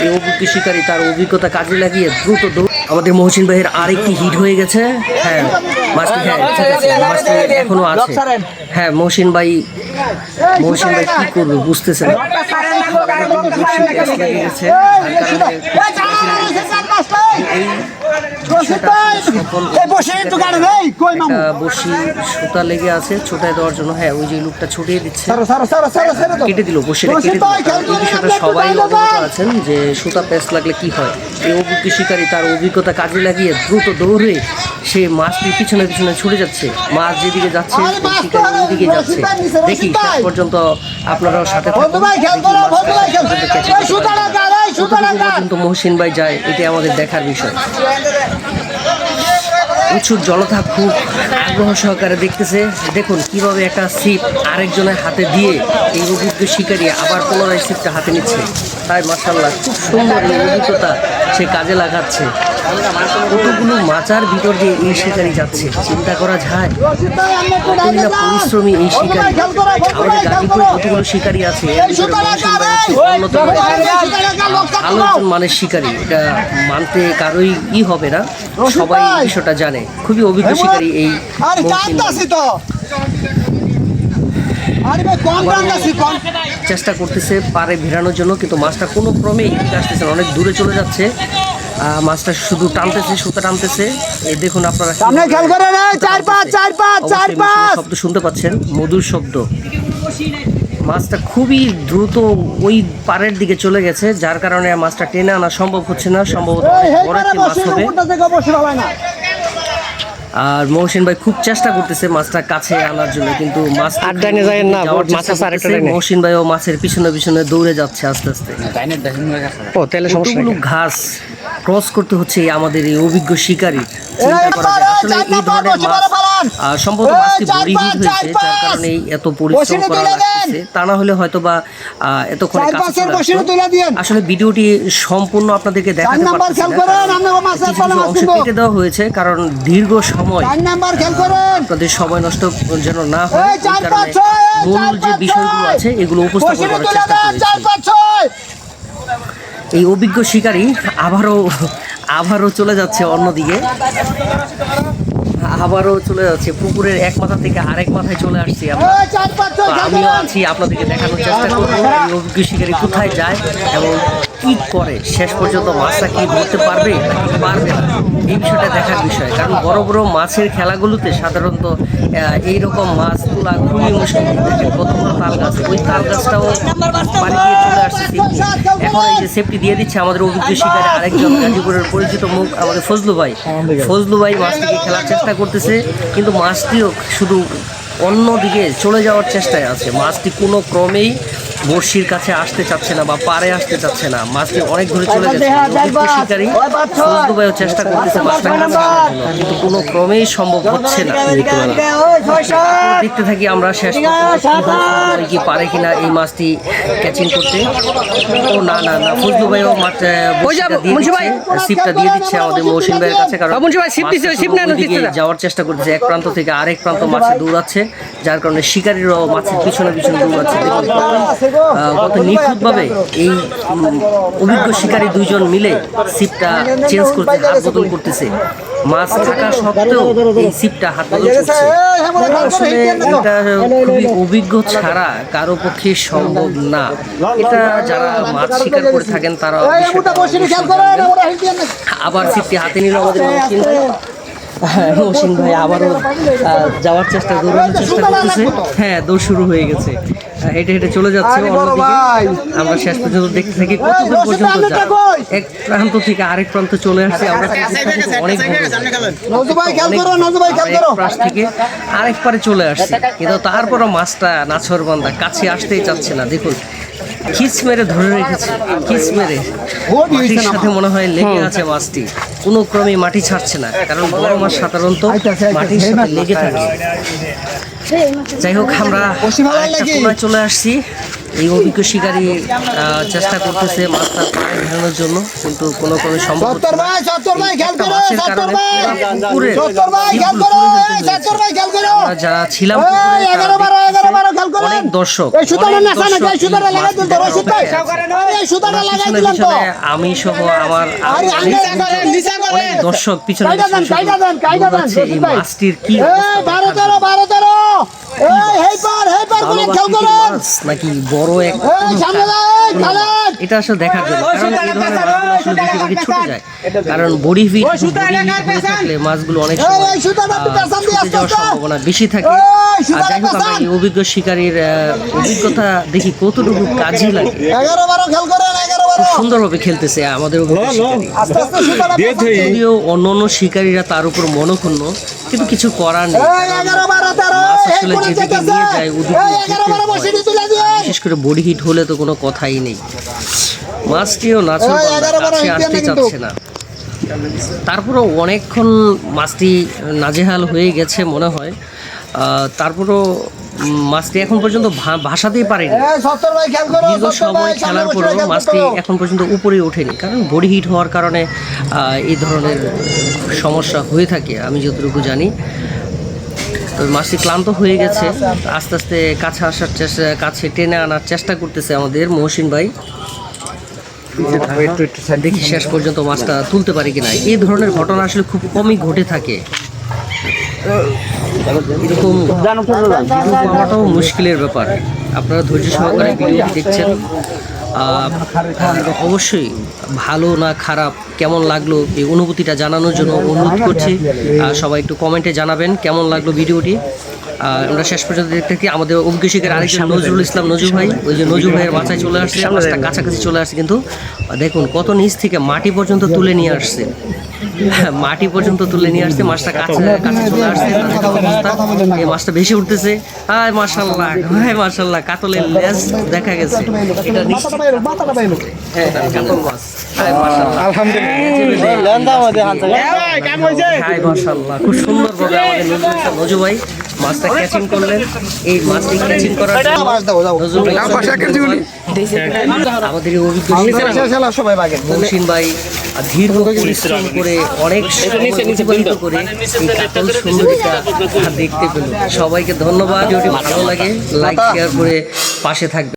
এই অভিজ্ঞ শিকারী তার অভিজ্ঞতা কাজে লাগিয়ে দ্রুত দৌড় আমাদের মহসিন ভাইয়ের আরেকটি হিট হয়ে গেছে হ্যাঁ মাছটি হ্যাঁ ঠিক আছে মাছটি এখনও আছে হ্যাঁ মহসিন ভাই মহসিন ভাই কি করবে বুঝতেছেন এই বসি সুতা লেগে আছে ছোটায় দেওয়ার জন্য। হ্যাঁ ওই যে লুকটা ছুটিয়ে দিচ্ছে। কেটে দিল বসিটা কেটে দিল। এই বিষয়টা সবাই অবগত আছেন যে সুতা প্যাঁচ লাগলে কি হয়? এই অভিজ্ঞ শিকারী তার অভিজ্ঞতা কাজে লাগিয়ে দ্রুত দৌড়ে সে মাছটির পিছনে পিছনে ছুটে যাচ্ছে। মাছ যেদিকে যাচ্ছে শিকারী ওইদিকে যাচ্ছে। দেখি শেষ পর্যন্ত আপনারাও সাথে থাকুন। পর্যন্ত মহসিন ভাই যায় এটি আমাদের দেখার বিষয়। প্রচুর জনতা খুব আগ্রহ সহকারে দেখতেছে। দেখুন কীভাবে একটা সিপ আরেকজনের হাতে দিয়ে এই অভিজ্ঞ শিকারী আবার পুনরায় সিপটা হাতে নিচ্ছে। তাই মাসাল্লাহ খুব সুন্দর এই অভিজ্ঞতা সে কাজে লাগাচ্ছে। কতগুলো মাচার ভিতর দিয়ে এই শিকারি যাচ্ছে? চিন্তা করা যায়? পরিশ্রমী এই শিকারী? আমাদের গাজীপুরে কতগুলো শিকারী আছে? অন্যতম ভালো মানের শিকারী। এটা মানতে কারোই ই হবে না। সবাই এই বিষয়টা জানে। খুবই অভিজ্ঞ শিকারী এই চেষ্টা করতেছে পারে ভিড়ানোর জন্য কিন্তু মাছটা কোনো ক্রমেই আসতেছে না, অনেক দূরে চলে যাচ্ছে। মাছটা শুধু টানতেছে সুতা টানতেছে। এই দেখুন আপনারা সামনে খেয়াল করে রে চার পাঁচ চার পাঁচ চার পাঁচ। শব্দ শুনতে পাচ্ছেন মধুর শব্দ। মাছটা খুবই দ্রুত ওই পাড়ের দিকে চলে গেছে যার কারণে মাছটা টেনে আনা সম্ভব হচ্ছে না। সম্ভবত বড় একটি মাছ হবে উপরটা থেকে বসে হবে না আর মহসিন ভাই খুব চেষ্টা করতেছে মাছটা কাছে আনার জন্য কিন্তু মাছ আর ডাইনে যায় না, মাছ আছে আরেকটা ডাইনে। মহসিন ভাইও মাছের পিছনে পিছনে দৌড়ে যাচ্ছে আস্তে আস্তে। ও তাহলে সমস্যা নেই। ঘাস ক্রস করতে হচ্ছে এই আমাদের এই অভিজ্ঞ শিকারী। চিন্তা করা যায়। আসলে এই ধরনের মাছ সম্ভবত মাছটি বড়ি হয়েছে যার কারণে এত পরিশ্রম করা তুলে লাগতেছে তা না হলে হয়তো বা এতক্ষণে। আসলে। ভিডিওটি সম্পূর্ণ আপনাদেরকে দেখাতে অংশ। কেটে দেওয়া হয়েছে কারণ দীর্ঘ সময় আপনাদের সময় নষ্ট যেন না হয় কারণে মূল যে বিষয়গুলো আছে এগুলো উপস্থাপন করার চেষ্টা করেছি। এই অভিজ্ঞ শিকারী আবারও আবারও চলে যাচ্ছে অন্যদিকে। আবারও চলে যাচ্ছে। পুকুরের এক মাথা থেকে আরেক মাথায় চলে আসছি আমরা। আমিও আছি আপনাদেরকে দেখানোর চেষ্টা করব। কৃষিকারী শিকারী কোথায় যায় এবং কি করে? শেষ পর্যন্ত মাছটা কি ধরতে পারবে? পারবে এই বিষয়টা দেখার বিষয়। কারণ বড় বড় মাছের খেলাগুলোতে সাধারণত আহ, এইরকম মাছ তোলা খুবই মুশকিল। দেখেন তাল গাছ। ওই তাল গাছটাও এখন এই যে সেফটি দিয়ে দিচ্ছে আমাদের অভিজ্ঞ শিকারে আরেকজন গাজীপুরের পরিচিত মুখ আমাদের ফজলু ভাই। ফজলু ভাই মাছটিকে খেলার চেষ্টা করতেছে কিন্তু মাছটিও শুধু অন্যদিকে চলে যাওয়ার চেষ্টায় আছে। মাছটি কোনো ক্রমেই বড়শির কাছে আসতে চাচ্ছে না বা পারে আসতে চাচ্ছে না মাছটি অনেক ধরে চলে যাচ্ছে শিকারী চেষ্টা করতেছে মাছটা কিন্তু কোনো ক্রমেই সম্ভব হচ্ছে না। দেখতে থাকি আমরা শেষ কি পারে কিনা এই মাছটি ক্যাচিং করতে? ও না না না ফজলু মাছ সিপটা দিয়ে দিচ্ছে আমাদের মৌসুম ভাইয়ের কাছে কারণ। যাওয়ার চেষ্টা করতেছে। এক প্রান্ত থেকে আরেক প্রান্ত মাছে দৌড়াচ্ছে যার কারণে শিকারীরাও মাছের পিছনে পিছনে দৌড়াচ্ছে। কত নিখুঁতভাবে এই অভিজ্ঞ শিকারী দুইজন মিলে সিপটা চেঞ্জ করতে হাত বদল করতেছে। মাছ থাকা সত্ত্বেও এই সিপটা হাত বদল করছে আসলে এটা খুবই অভিজ্ঞ ছাড়া কারও পক্ষে সম্ভব না। এটা যারা মাছ শিকার করে থাকেন তারা। আবার সিটটি হাতে নিল আমাদের মহসিন হ্যাঁ, ভাই। আবারও যাওয়ার চেষ্টা দৌড়ানোর চেষ্টা করতেছে। হ্যাঁ দৌড় শুরু হয়ে গেছে। হেঁটে হেঁটে চলে যাচ্ছে আমরা শেষ পর্যন্ত দেখতে থাকি কত দূর পর্যন্ত এক প্রান্ত থেকে আরেক প্রান্ত চলে আসছে আমরা অনেক করো এক পাশ থেকে আরেক পারে চলে আসছে কিন্তু তারপরও মাছটা নাছর বান্দা কাছে আসতেই চাচ্ছে না। দেখুন খিচ মেরে ধরে রেখেছে খিচ মেরে। মাটির সাথে মনে হয় লেগে আছে মাছটি। কোনো ক্রমে মাটি ছাড়ছে না কারণ বড় মাছ সাধারণত মাটির সাথে লেগে থাকে। যাই হোক আমরা? কোনায় চলে আসছি এই অভিজ্ঞ শিকারী চেষ্টা করতেছে মাছটা পায়ে ভেড়ানোর জন্য কিন্তু কোনো কোনো সম্ভব যারা ছিলাম। অনেক দর্শক আমি সহ আমার। অনেক দর্শক পিছনে। মাছটির কি নাকি বড় এক। এটা আসলে দেখার জন্য কারণ এই ধরনের মাছগুলো আসলে বেশিরভাগই ছুটে যায় কারণ বডি ফিট বডি থাকলে মাছগুলো অনেক ছুটে যাওয়ার। সম্ভাবনা বেশি থাকে। আর যাই হোক আমরা এই অভিজ্ঞ শিকারীর অভিজ্ঞতা দেখি কতটুকু কাজে লাগে। খুব সুন্দরভাবে খেলতেছে আমাদের। যদিও অন্য অন্য শিকারীরা তার উপর মনক্ষুণ্ণ কিন্তু কিছু করার নেই। আসলে যেদিকে নিয়ে যায়, ওদিকে। বিশেষ করে বডি হিট হলে তো কোনো কথাই নেই। মাছটিও কাছে আসতে। চাচ্ছে না। তারপরও অনেকক্ষণ মাছটি নাজেহাল হয়ে গেছে মনে হয়। তারপরও মাছটি এখন পর্যন্ত ভাসাতেই পারেনি। দীর্ঘ সময় খেলার পরেও মাছটি এখন পর্যন্ত উপরে ওঠেনি। কারণ বডি হিট হওয়ার কারণে এই ধরনের সমস্যা হয়ে থাকে আমি যতটুকু জানি। মাছটি ক্লান্ত হয়ে গেছে। আস্তে আস্তে কাছে আসার চেষ্টা কাছে টেনে আনার চেষ্টা করতেছে আমাদের মহসিন ভাই। দেখি শেষ পর্যন্ত মাছটা তুলতে পারি কিনা। এই ধরনের ঘটনা আসলে খুব কমই ঘটে থাকে। এরকম ভিডিও পাওয়াটাও মুশকিলের ব্যাপার। আপনারা ধৈর্য সহকারে দেখছেন। অবশ্যই ভালো না খারাপ, কেমন লাগল এই অনুভূতিটা জানানোর জন্য অনুরোধ করছি। সবাই একটু কমেন্টে জানাবেন, কেমন লাগল ভিডিওটি? আমরা শেষ পর্যন্ত দেখতে থাকি। আমাদের অভিজ্ঞশিকের আরেকজন নজরুল ইসলাম নজরুল ভাই। ওই যে নজরুল ভাইয়ের মাথায় চলে আসছে মাছটা কাছাকাছি চলে আসছে কিন্তু দেখুন কত নিচ থেকে মাটি পর্যন্ত তুলে নিয়ে আসছে। মাটি পর্যন্ত তুলে নিয়ে আসছে মাছটা কাছে কাছে চলে আসছে এই মাছটা বেশি উঠতেছে। হায় মাশাল্লাহ হায় মাশাল্লাহ কাতলের লেজ দেখা গেছে। এটা। হ্যাঁ, কাতল মাছ। খুব আমাদের নজরুল ইসলাম নজু ভাই মাছটা ক্যাচিং করলেন। এই মাছটি ক্যাচিং করার জন্য। মাছ দাও, দাও। নজরুল ভাই আমাদের। মহসিন ভাই দীর্ঘ পরিশ্রম করে অনেক অতিবাহিত করে এই কাতল সুন্দরীটা দেখতে পেল। সবাইকে ধন্যবাদ। যদি ভালো লাগে। লাইক শেয়ার করে পাশে থাকবে